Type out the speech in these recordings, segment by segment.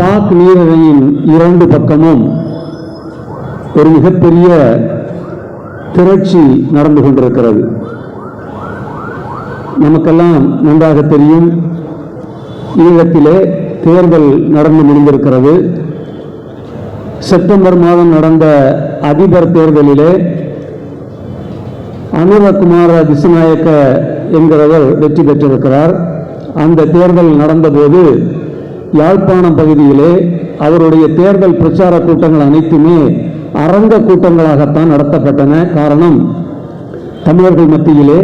பாக் நீரணையின் இரண்டு பக்கமும் ஒரு மிகப்பெரிய திரட்சி நடந்து கொண்டிருக்கிறது. நமக்கெல்லாம் நன்றாக தெரியும் ஈழத்திலே தேர்தல் நடந்து முடிந்திருக்கிறது. செப்டம்பர் மாதம் நடந்த அதிபர் தேர்தலிலே அனுரகுமார திசுநாயக்க என்கிறவர் வெற்றி பெற்றிருக்கிறார். அந்த தேர்தல் நடந்தபோது யாழ்ப்பாணம் பகுதியிலே அவருடைய தேர்தல் பிரச்சார கூட்டங்கள் அனைத்துமே அரங்க கூட்டங்களாகத்தான் நடத்தப்பட்டன. காரணம் தமிழர்கள் மத்தியிலே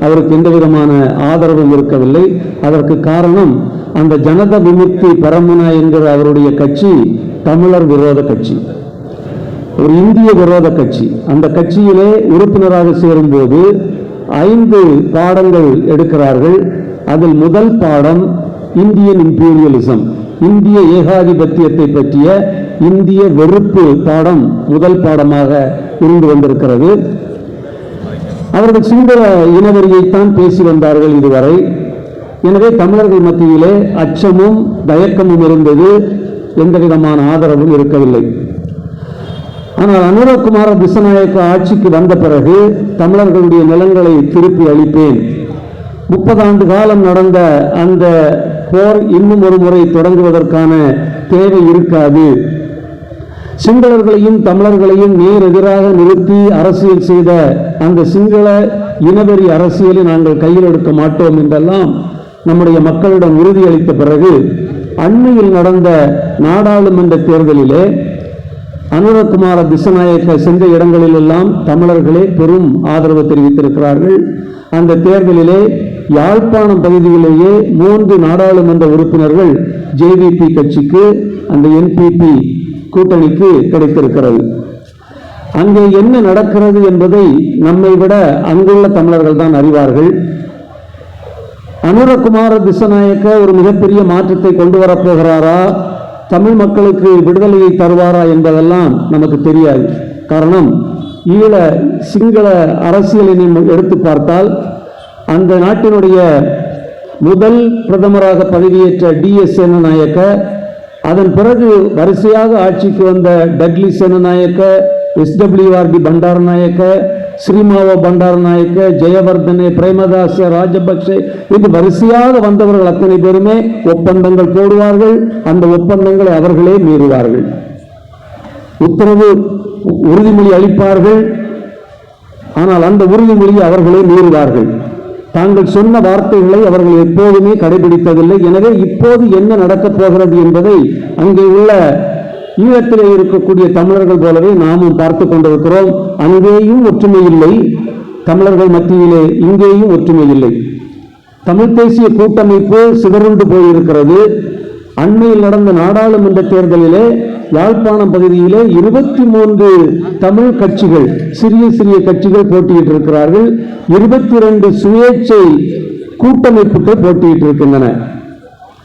அவருக்கு எந்த விதமான ஆதரவும் இருக்கவில்லை. அதற்கு காரணம் அந்த ஜனத விமுக்தி பரமுனா என்கிற அவருடைய கட்சி தமிழர் விரோத கட்சி. ஒரு இந்திய விரோத கட்சி. அந்த கட்சியிலே உறுப்பினராக சேரும்போது ஐந்து பாடங்கள் எடுக்கிறார்கள். அதில் முதல் பாடம் இந்தியன் இம்பீரியலிசம் இந்திய ஏகாதிபத்தியத்தை பற்றிய இந்திய வெறுப்பு பாடம் முதல் பாடமாக இருந்து வந்திருக்கிறது. அவர்கள் சுந்தர இனவரியைத்தான் பேசி வந்தார்கள் இதுவரை. எனவே தமிழர்கள் மத்தியிலே அச்சமும் தயக்கமும் இருந்தது எந்த விதமான ஆதரவும் இருக்கவில்லை. ஆனால் அனுரகுமார திசநாயக்க ஆட்சிக்கு வந்த பிறகு தமிழர்களுடைய நிலங்களை திருப்பி அளிப்பேன். முப்பது ஆண்டு காலம் நடந்த அந்த போர் இன்னும் ஒரு முறை தொடங்குவதற்கான தேவை இருக்காது. சிங்களர்களையும் தமிழர்களையும் நேர் எதிராக நிறுத்தி அரசியல் செய்த அந்த சிங்கள இனவெறி அரசியலை நாங்கள் கையில் எடுக்க மாட்டோம் என்றெல்லாம் நம்முடைய மக்களிடம் உறுதியளித்த பிறகு அண்மையில் நடந்த நாடாளுமன்ற தேர்தலிலே அனுரகுமார திசநாயக்க சென்ற இடங்களிலெல்லாம் தமிழர்களே பெரும் ஆதரவு தெரிவித்திருக்கிறார்கள். அந்த தேர்தலிலே யாழ்ப்பாணம் பகுதியிலேயே மூன்று நாடாளுமன்ற உறுப்பினர்கள் ஜேவிபி கட்சிக்கு அந்த என்பிபி கூட்டணிக்கு கிடைத்திருக்கிறது. அங்கே என்ன நடக்கிறது என்பதை நம்மை விட அங்குள்ள தமிழர்கள் தான் அறிவார்கள். அனுரகுமார திசநாயக்க ஒரு மிகப்பெரிய மாற்றத்தை கொண்டு வரப்போகிறாரா தமிழ் மக்களுக்கு விடுதலையை தருவாரா என்பதெல்லாம் நமக்கு தெரியாது. காரணம் ஈழ சிங்கள அரசியலை எடுத்து பார்த்தால் அந்த நாட்டினுடைய முதல் பிரதமராக பதவியேற்ற டி எஸ் சேனநாயக்க அதன் பிறகு வரிசையாக ஆட்சிக்கு வந்த டக்லி சேனநாயக்க எஸ்டபிள்யூஆர்டி பண்டாரநாயக்க ஸ்ரீமாவோ பண்டாரநாயக்க ஜெயவர்தனே பிரேமதாச ராஜபக்சே இது வரிசையாக வந்தவர்கள் அத்தனை பேருமே ஒப்பந்தங்கள் போடுவார்கள். அந்த ஒப்பந்தங்களை அவர்களே மீறுவார்கள். உத்தரவு உறுதிமொழி அளிப்பார்கள். ஆனால் அந்த உறுதிமொழியை அவர்களே மீறுவார்கள். தாங்கள் சொன்ன வார்த்தைகளை அவர்கள் எப்போதுமே கடைபிடித்ததில்லை. எனவே இப்போது என்ன நடக்கப் போகிறது என்பதை அங்கே உள்ள ஈழத்திலே இருக்கக்கூடிய தமிழர்கள் போலவே நாமும் பார்த்து கொண்டிருக்கிறோம். அங்கேயும் ஒற்றுமை இல்லை. தமிழர்கள் மத்தியிலே இங்கேயும் ஒற்றுமை இல்லை. தமிழ் தேசிய கூட்டமைப்பு சிதறுண்டு போயிருக்கிறது. அண்மையில் நடந்த நாடாளுமன்ற தேர்தலிலே யாழ்ப்பாணம் பகுதியிலே இருபத்தி மூன்று தமிழ் கட்சிகள் சிறிய சிறிய கட்சிகள் போட்டியிட்டு இருக்கிறார்கள் இருபத்தி ரெண்டு சுயேட்சை கூட்டமைப்புகள் போட்டியிட்டு இருக்கின்றன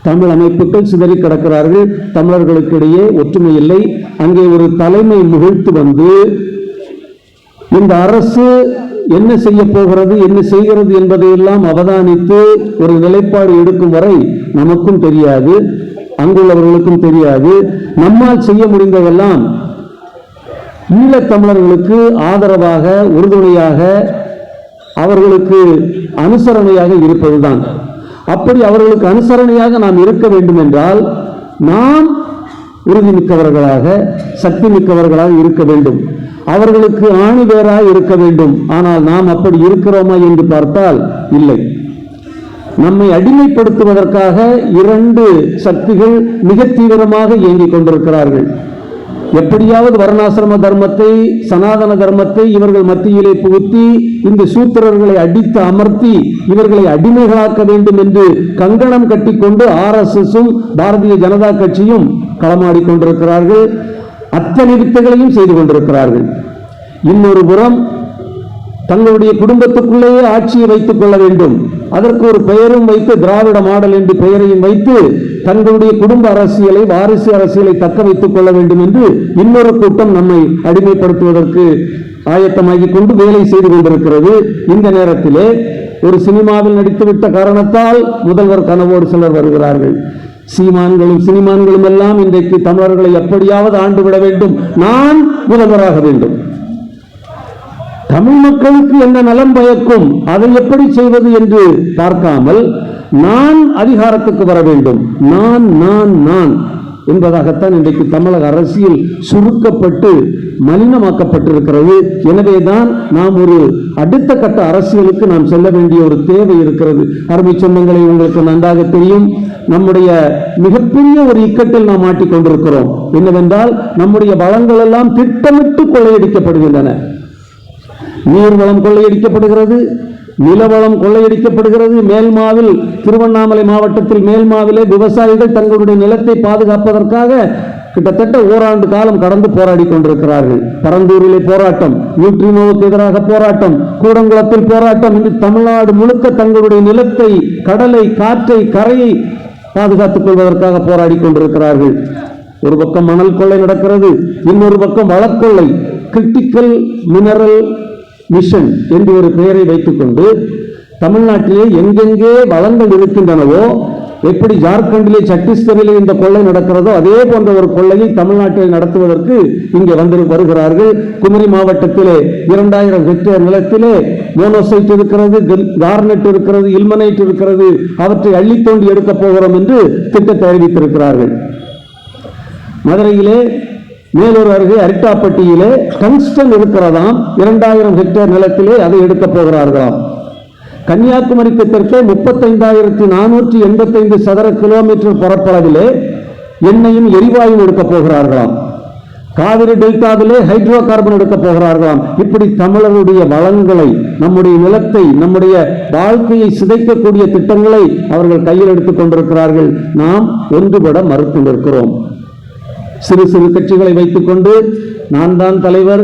தமிழ் அமைப்புகள் சிதறி கிடக்கிறார்கள். தமிழர்களுக்கிடையே ஒற்றுமை இல்லை. அங்கே ஒரு தலைமை முகிழ்த்து வந்து இந்த அரசு என்ன செய்ய போகிறது என்ன செய்கிறது என்பதையெல்லாம் அவதானித்து ஒரு நிலைப்பாடு எடுக்கும் வரை நமக்கும் தெரியாது. அங்குள்ளவர்களுக்கும் தெரியாது. நம்மால் செய்ய முடிந்ததெல்லாம் ஈழத்தமிழர்களுக்கு ஆதரவாக உறுதுணையாக அவர்களுக்கு அனுசரணையாக இருப்பதுதான். அப்படி அவர்களுக்கு அனுசரணையாக நாம் இருக்க வேண்டும் என்றால் நாம் உறுதி மிக்கவர்களாக சக்தி மிக்கவர்களாக இருக்க வேண்டும். அவர்களுக்கு ஆணிவேராக இருக்க வேண்டும். ஆனால் நாம் அப்படி இருக்கிறோமா என்று பார்த்தால் இல்லை. நம்மை அடிமைப்படுத்துவதற்காக இரண்டு சக்திகள் மிக தீவிரமாக இயங்கிக் கொண்டிருக்கிறார்கள். எப்படியாவது வர்ணாசிரம தர்மத்தை சனாதன தர்மத்தை இவர்கள் மத்தியிலே புகுத்தி இந்த சூத்திரர்களை அடித்து அமர்த்தி இவர்களை அடிமைகளாக்க வேண்டும் என்று கங்கணம் கட்டிக்கொண்டு ஆர்எஸ்எஸும் பாரதிய ஜனதா கட்சியும் களமாடி கொண்டிருக்கிறார்கள். அத்தனை வித்தைகளையும் செய்து கொண்டிருக்கிறார்கள். இன்னொரு புறம் தங்களுடைய குடும்பத்துக்குள்ளேயே ஆட்சியை வைத்துக் கொள்ள வேண்டும். அதற்கு ஒரு பெயரும் வைத்து திராவிட மாடல் என்று பெயரையும் வைத்து தங்களுடைய குடும்ப அரசியலை வாரிசு அரசியலை தக்க வைத்துக் கொள்ள வேண்டும் என்று இன்னொரு கூட்டம் நம்மை அடிமைப்படுத்துவதற்கு ஆயத்தமாகிக் கொண்டு வேலை செய்து கொண்டிருக்கிறது. இந்த நேரத்திலே ஒரு சினிமாவில் நடித்துவிட்ட காரணத்தால் முதல்வர் கனவோடு சிலர் வருகிறார்கள். சீமான்களும் சினிமான்களும் எல்லாம் இன்றைக்கு தமிழர்களை எப்படியாவது ஆண்டு விட வேண்டும். நான் முதல்வராக வேண்டும். தமிழ் மக்களுக்கு என்ன நலம் பயக்கும்? அதை எப்படி செய்வது என்று பார்க்காமல் நான் அதிகாரத்துக்கு வர வேண்டும். நான் நான் நான் என்பதாகத்தான் இன்றைக்கு தமிழக அரசியல் சுருக்கப்பட்டு மலினமாக்கப்பட்டிருக்கிறது. எனவேதான் நாம் ஒரு அடுத்த கட்ட அரசியலுக்கு நாம் செல்ல வேண்டிய ஒரு தேவை இருக்கிறது. அருமை சொந்தங்களை உங்களுக்கு நன்றாக தெரியும். நம்முடைய மிகப்பெரிய ஒரு இக்கட்டில் நாம் மாட்டிக்கொண்டிருக்கிறோம். என்னவென்றால் நம்முடைய வளங்கள் எல்லாம் திட்டமிட்டு கொள்ளையடிக்கப்படுகின்றன. நீர்வளம் கொள்ளையடிக்கப்படுகிறது நிலவளம் கொள்ளையடிக்கப்படுகிறது. மேல்மாவில் திருவண்ணாமலை மாவட்டத்தில் மேல்மாவிலே விவசாயிகள் தங்களுடைய நிலத்தை பாதுகாப்பதற்காக கிட்டத்தட்ட ஓராண்டு காலம் கடந்து போராடி கொண்டிருக்கிறார்கள். பரந்தூரிலே போராட்டம் நியூட்ரினோவுக்கு எதிராக போராட்டம் கூடங்குளத்தில் போராட்டம். இன்று தமிழ்நாடு முழுக்க தங்களுடைய நிலத்தை கடலை காற்றை கரையை பாதுகாத்துக் கொள்வதற்காக போராடி கொண்டிருக்கிறார்கள். ஒரு பக்கம் மணல் கொள்ளை நடக்கிறது இன்னொரு பக்கம் வளக்கொள்ளை கிரிட்டிக்கல் மினரல் மிஷன் என்று ஒரு பெயரை வைத்துக்கொண்டு தமிழ்நாட்டிலே எங்கெங்கே வளங்கள் இருக்கின்றனவோ எப்படி ஜார்க்கண்டிலே சத்தீஸ்கரிலே இந்த கொள்ளை நடக்கிறதோ அதே போன்ற ஒரு கொள்ளையை தமிழ்நாட்டில் நடத்துவதற்கு இங்கே வந்து வருகிறார்கள். குமரி மாவட்டத்திலே இரண்டாயிரம் ஹெக்டேர் நிலத்திலே மோனோசைட் இருக்கிறது கார்னெட் இருக்கிறது இல்மனைட் இருக்கிறது அவற்றை அள்ளி தோண்டி எடுக்கப் போகிறோம் என்று திட்டத்தை அறிவித்திருக்கிறார்கள். மதுரையிலே மேலூர் அருகே அரிட்டாப்பட்டியிலே டங்ஸ்டன் இருக்கிறதாம். இரண்டாயிரம் ஹெக்டேர் நிலத்திலே அதை எடுக்கப் போகிறார்களாம். கன்னியாகுமரிக்கு தெற்கே முப்பத்தைந்தாயிரத்தி நானூற்றி எண்பத்தைந்து சதுர கிலோமீட்டர் பரப்பளவிலே எண்ணெயும் எரிவாயும் எடுக்கப் போகிறார்களாம். காவிரி டெல்டாவிலே ஹைட்ரோ கார்பன் எடுக்கப் போகிறார்களாம். இப்படி தமிழருடைய வளங்களை நம்முடைய நிலத்தை நம்முடைய வாழ்க்கையை சிதைக்கக்கூடிய திட்டங்களை அவர்கள் கையில் எடுத்துக் கொண்டிருக்கிறார்கள். நாம் ஒன்றுபட மறுத்து நிற்கிறோம். சிறு சிறு கட்சிகளை வைத்துக்கொண்டு நான் தான் தலைவர்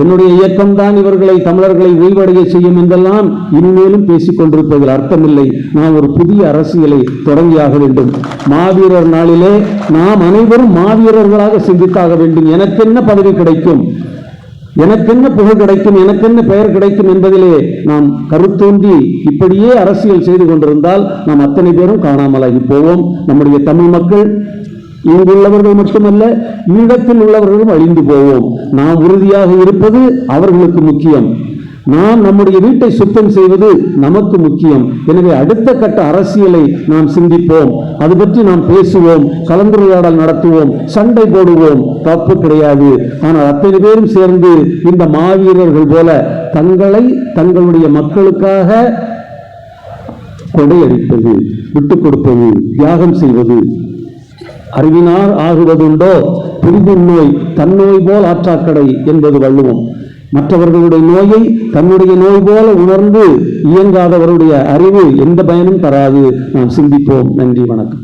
என்னுடைய இயக்கம் தான் இவர்களை தமிழர்களை ஓய்வடைய செய்யும் என்றெல்லாம் இனிமேலும் பேசிக் கொண்டிருப்பதில் அர்த்தமில்லை. நாம் ஒரு புதிய அரசியலை தொடங்கியாக வேண்டும். மாவீரர் நாளிலே நாம் அனைவரும் மாவீரர்களாக சிந்தித்தாக வேண்டும். எனக்கென்ன பதவி கிடைக்கும்? எனக்கென்ன புகழ் கிடைக்கும்? எனக்கென்ன பெயர் கிடைக்கும் என்பதிலே நாம் கருத்தோன்றி இப்படியே அரசியல் செய்து கொண்டிருந்தால் நாம் அத்தனை பேரும் காணாமலாகி போவோம். நம்முடைய தமிழ் மக்கள் இங்குள்ளவர்கள் மட்டுமல்ல ஈழத்தில் உள்ளவர்களும் அழிந்து போவோம். நாம் உறுதியாக இருப்பது அவர்களுக்கு முக்கியம். நாம் நம்முடைய வீட்டை சுத்தம் செய்வது நமக்கு முக்கியம். எனவே அடுத்த கட்ட அரசியலை நாம் சிந்திப்போம். அது பற்றி நாம் பேசுவோம் கலந்துரையாடல் நடத்துவோம் சண்டை போடுவோம். தப்பு கிடையாது. ஆனால் அத்தனை பேரும் சேர்ந்து இந்த மாவீரர்கள் போல தங்களை தங்களுடைய மக்களுக்காக கொடையடிப்பது விட்டுக் கொடுப்பது தியாகம் செய்வது அறிவினார் ஆகுவதுண்டோ? புரிதின் நோய் தன்னோய் போல் ஆற்றாக்கடை என்பது வள்ளுவம். மற்றவர்களுடைய நோயை தன்னுடைய நோய் போல உணர்ந்து இயங்காதவருடைய அறிவு எந்த பயனும் தராது. நாம் சிந்திப்போம். நன்றி வணக்கம்.